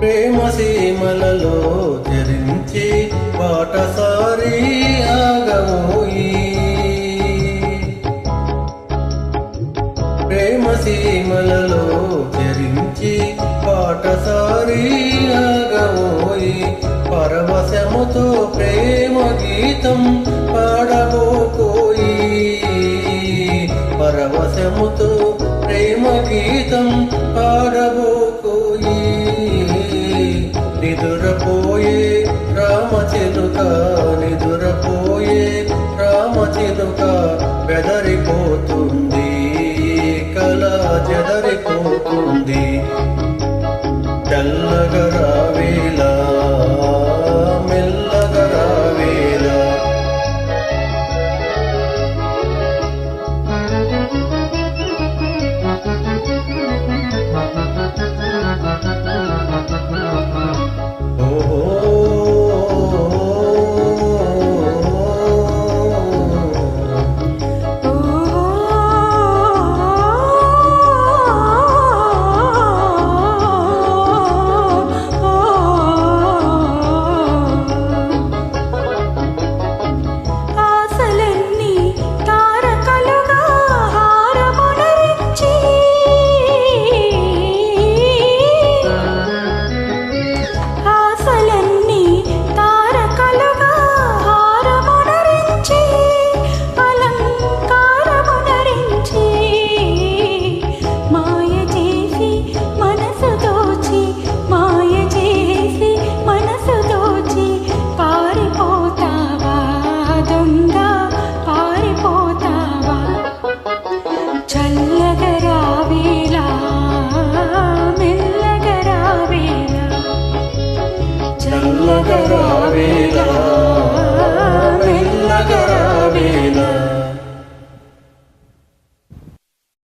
ప్రేమ సీమలలో చరించి బాటసారి ఆగమోయి. ప్రేమ సీమలలో చరించి బాటసారి ఆగమోయి. పరవశముతో ప్రేమ గీతం పాడబోకోయి. పరవశముతో ప్రేమ గీతం పాడబో